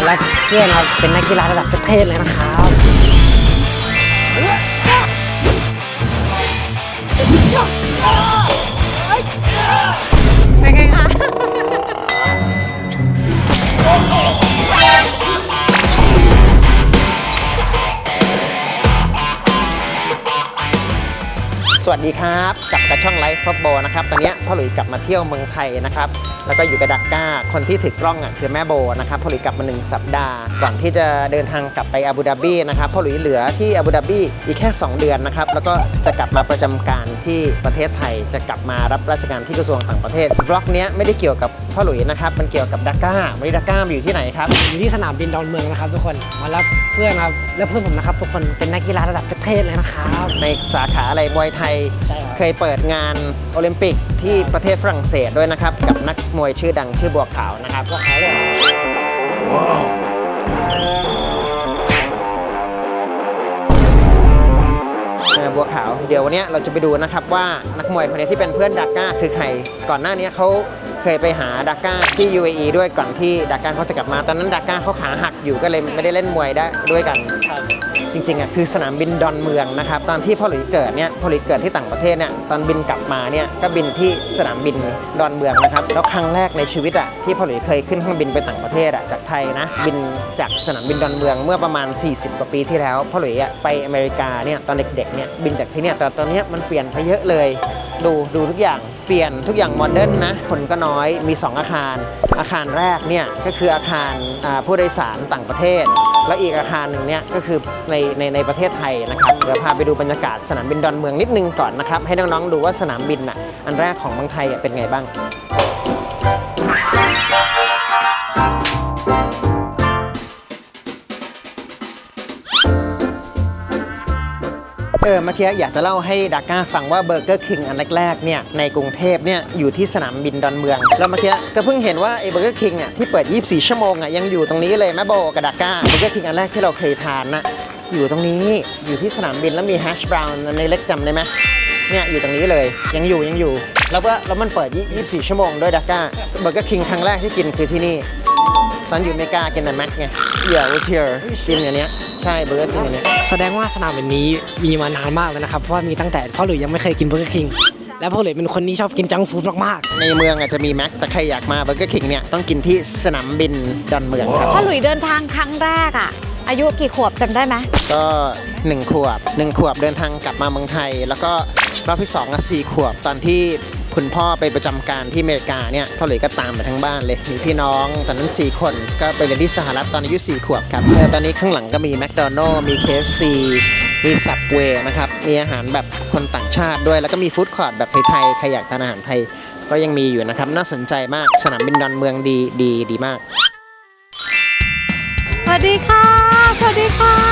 มารับเพื่อนครับเป็นนักกีฬาระดับประเทศเลยนะครับ วัสดีครับกลับกับช่องไลฟ์ฟุตบอลนะครับตอนนี้พ่อหลุยกลับมาเที่ยวเมืองไทยนะครับแล้วก็อยู่กับดักก้าคนที่ถือกล้องอะคือแม่โบนะครับพ่อหลุยกลับมา 1 สัปดาห์ ก่อนที่จะเดินทางกลับไปอาบูดาบีนะครับพ่อหลุยเหลือที่อาบูดาบีอีกแค่ 2 เดือนนะครับแล้วก็จะกลับมาประจำการที่ประเทศไทยจะกลับมารับราชการที่กระทรวงต่างประเทศบล็อกเนี้ยไม่ได้เกี่ยวกับพ่อหลุยนะครับมันเกี่ยวกับดักก้าวันนี้ดักก้ามาอยู่ที่ไหนครับอยู่ที่สนามบินดอนเมืองนะครับทุกคนมารับเพื่อนครับและเพื่อนผมนะครับทุกคนเป็นนักกีฬาระดับประเทศเลยนะครับ ในสาขาอะไรมวยไทย ใช่ครับ เคยเปิดงานโอลิมปิกที่ประเทศฝรั่งเศสด้วยนะครับ กับนักมวยชื่อดังชื่อบัวขาวนะครับบัวขาวเลยบัวขาว เดี๋ยววันเนี้ยเราจะไปดูนะครับว่านักมวยคนนี้ที่เป็นเพื่อนดาก้าคือใคร ก่อนหน้านี้เขาเคยไปหาดาก้าที่ UAE ด้วยก่อนที่ดาก้าเขาจะกลับมา ตอนนั้นดาก้าเขาขาหักอยู่ก็เลยไม่ได้เล่นมวยได้ด้วยกัน จริงๆอะคือสนามบินดอนเมืองนะครับตอนที่พ่อหลุยเกิดเนี่ยพ่อหลุยเกิดที่ต่างประเทศเนี่ยตอนบินกลับมาเนี่ยก็บินที่สนามบินดอนเมืองนะครับแล้วครั้งแรกในชีวิตอะที่พ่อหลุยเคยขึ้นเครื่องบินไปต่างประเทศอะจากไทยนะบินจากสนามบินดอนเมืองเมื่อประมาณ 40 กว่าปีที่แล้วพ่อหลุยอะไปอเมริกาเนี่ยตอนเด็กๆเนี่ยบินจากที่เนี่ยแต่ตอนเนี้ยมันเปลี่ยนไปเยอะเลย ดูดูทุกอย่าง ปลี่ยนทุกอย่างโมเดิร์นนะ คนก็น้อยมี 2 อาคาร อาคารแรกเนี่ยก็คืออาคารผู้โดยสารต่างประเทศ แล้วอีกอาคารหนึ่งเนี่ยก็คือในในในประเทศไทยนะครับเดี๋ยวพาไปดูบรรยากาศสนามบินดอนเมืองนิดนึงก่อนนะครับให้น้องๆดูว่าสนามบินอะอันแรกของเมืองไทยเป็นไงบ้าง เออเมื่อกี้อยากจะเล่าให้ดาก้าฟังว่าเบอร์เกอร์คิงอันแรกๆเนี่ยในกรุงเทพเนี่ยอยู่ที่สนามบินดอนเมือง แล้วเมื่อกี้ก็เพิ่งเห็นว่าไอ้เบอร์เกอร์คิงอะที่เปิด 24 ชั่วโมงอะยังอยู่ตรงนี้เลยแม่โบกับดาก้าเบอร์เกอร์คิงอันแรกที่เราเคยทานนะอยู่ตรงนี้อยู่ที่สนามบินแล้วมีแฮชบราวน์ในเล็กจำได้ไหมเนี่ยอยู่ตรงนี้เลยยังอยู่ยังอยู่ แล้วก็แล้วมันเปิด 24 ชั่วโมงด้วยดาก้าเบอร์เกอร์คิงครั้งแรกที่กินคือที่นี่ ตอนอยู่อเมริกากินแต่แม็กไงเดี๋ยวเชียร์กินอันเนี้ยใช่เบอร์เกอร์คิงอันเนี้ยแสดงว่าสนามบินนี้มีมานานมากแล้วนะครับเพราะว่ามีตั้งแต่พ่อหลุยยังไม่เคยกินเบอร์เกอร์คิงและพ่อหลุยเป็นคนที่ชอบกินจังก์ฟู้ดมากๆในเมืองอาจจะมีแม็กแต่ใครอยากมาเบอร์เกอร์คิงเนี่ยต้องกินที่สนามบินดอนเมืองครับพ่อหลุยเดินทางครั้งแรกอะอายุกี่ขวบจำได้ไหมก็1ขวบ1ขวบเดินทางกลับมาเมืองไทย แล้วก็รอบที่2อะ4ขวบตอนที่ คุณพ่อไปประจำการที่อเมริกาเนี่ยพ่อหลุยก็ตามไปทั้งบ้านเลย มีพี่น้องตอนนั้น 4 คนก็ไปเรียนที่สหรัฐตอนอายุ 4 ขวบครับเออตอนนี้ข้างหลังก็มีแมคโดนัลล์มี KFC มีสับเวย์นะครับ มีอาหารแบบคนต่างชาติด้วย แล้วก็มีฟู้ดคอร์ทแบบไทยๆ ใครอยากทานอาหารไทยก็ยังมีอยู่นะครับ น่าสนใจมาก สนามบินดอนเมืองดีดีดีมาก สวัสดีค่ะ สวัสดีค่ะ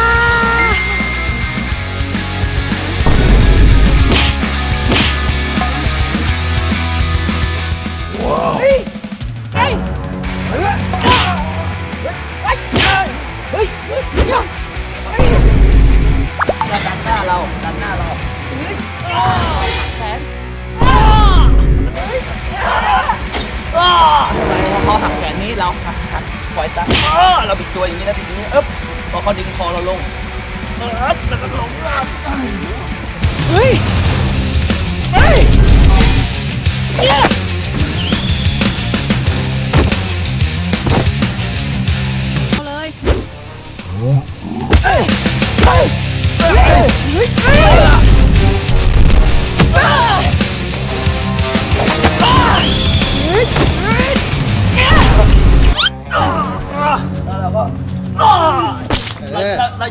พอหักแขนนี้เราหักหักปล่อยซะอ้อเราบิดตัวอย่างนี้นะบิดอย่างนี้เอ๊บพอเขาดึงคอเราลงเออแล้วก็ลง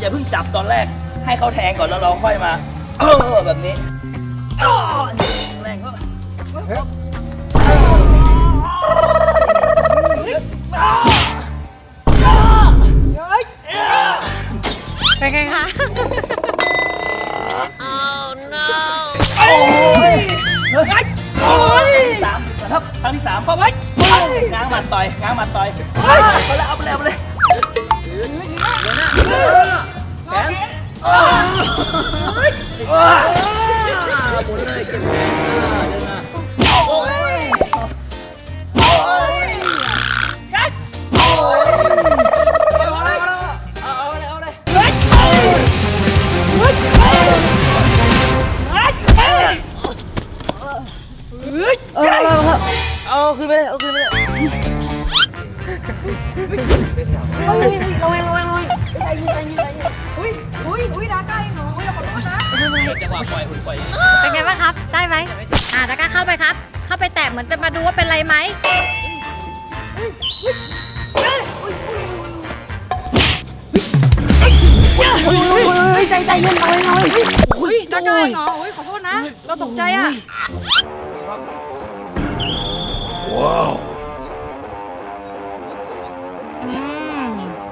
อย่าเพิ่งจับตอนแรก ให้เขาแทงก่อนแล้วเราค่อยมา เออแบบนี้อ้าแรงก็อ้าเฮ้ยอ้าเป็นไงคะ โอ้ยเฮ้ยโอ้ยสามนะครับครั้งที่สามปั๊บเฮ้ง้างหมัดต่อยง้างหมัดต่อยเฮ้ยเอาเลยเอาไปเลยเอาไปเลย หมดเลยเก็บแรงอะเดินอะโอ้ยโอ้ยกัดโอ้ยเอาเลยเอาเลยเอาเลยเฮ้ยเฮ้ยเฮ้ยเฮ้ยเฮ้ยเฮ้ยเอาคืนไปเอาคืนไป จังหวะปล่อยปล่อยเป็นไงบ้างครับ ได้ไหมอ่าดาก้าเข้าไปครับ เข้าไปแตะเหมือนจะมาดูว่าเป็นไรไหมใจใจเย็นระแวงระแวงอุ้ยดาก้าเองเหรออุ้ยขอโทษนะ เราตกใจอะ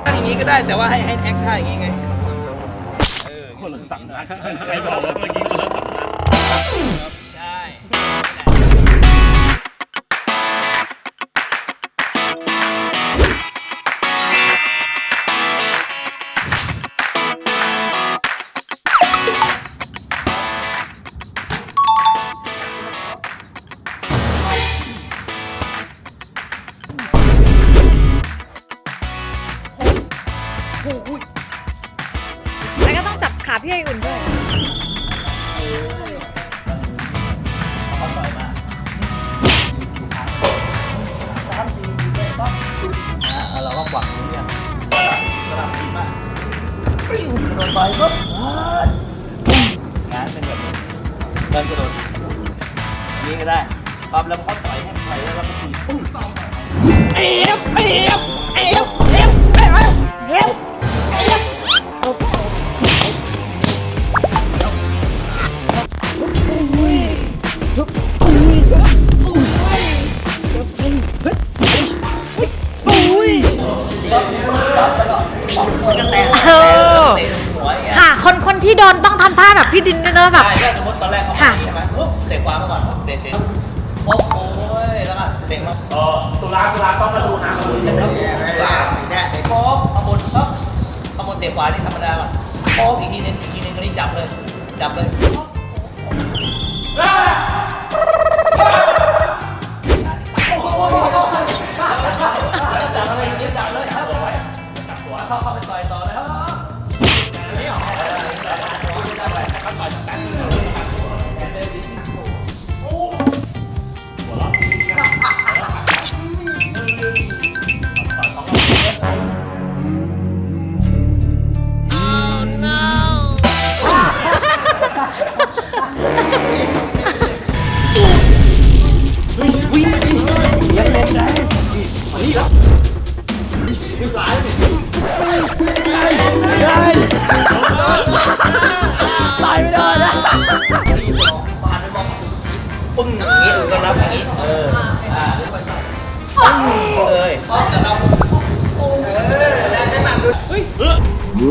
ท่าอย่างนี้ก็ได้แต่ว่าให้ให้แอคท่าอย่างนี้ไงคนละสั่งนะ ใครบอกว่าเมื่อกี้าพี่ไออุ่นด้วยเขาต่อยมาสามสี่เลยปั๊บนะแล้วเราก็กวักมือเนี่ยสลับดีมากปริ้วกระโดดไปปุ๊บงานเป็นแบบนี้เดินกระโดดอันนี้ก็ได้ปั๊บแล้วเขาต่อยให้ต่อยแล้วเราก็ตีปุ้งเอฟเอฟเอฟเอฟเอฟเอ ฟเออ เตะหัวอย่างเงี้ยค่ะ คนคนที่โดนต้องทำท่าแบบพี่ดินด้วยเนอะแบบ ใช่ถ้าสมมติตอนแรกเขาค่ะใช่ไหมปุ๊บเตะขวามาก่อนปุ๊บเตะเตะปุ๊บโอ้ยแล้วก็เตะมาเออตุลาตุลาต้องมาดูนะมาดูจะครับตุลาแค่เตะปุ๊บข้าบนปุ๊บข้าบนเตะขวานี่ธรรมดาป่ะปุ๊บอีกทีนึงอีกทีนึงก็นี่จับเลยจับเลยจั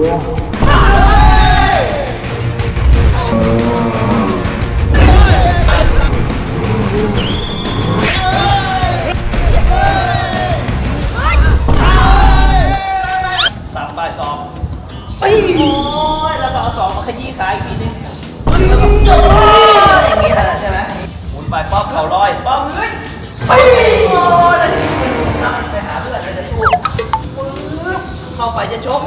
สามบายสองปีโอ้ยแล้วก็เอาสองมาขยี้ขาอีกทีนึงแล้วก็โอ้ยอย่างนี้ใช่ไหมหมุนไปป๊อปเข่าลอยป๊อปเฮ้ยปีโอ้ยแล้วทีนี้ไปหาเพื่อนเลยจะสู้ปึ๊บเข้าไปจะชก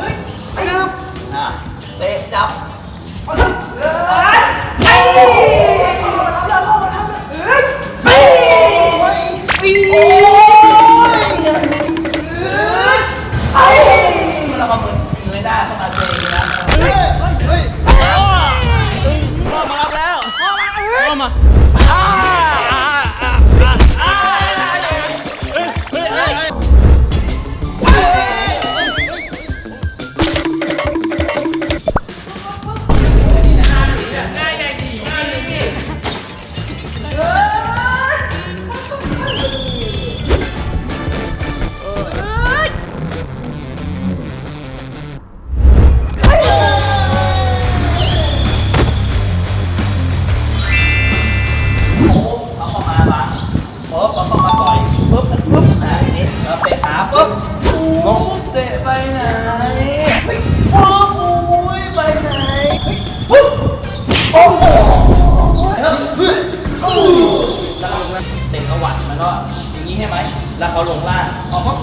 เขาลงล่างออกปุ๊บ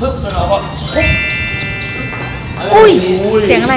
ปึ๊บแล้วเราก็ปุ๊บอุ้ย เสียงอะไร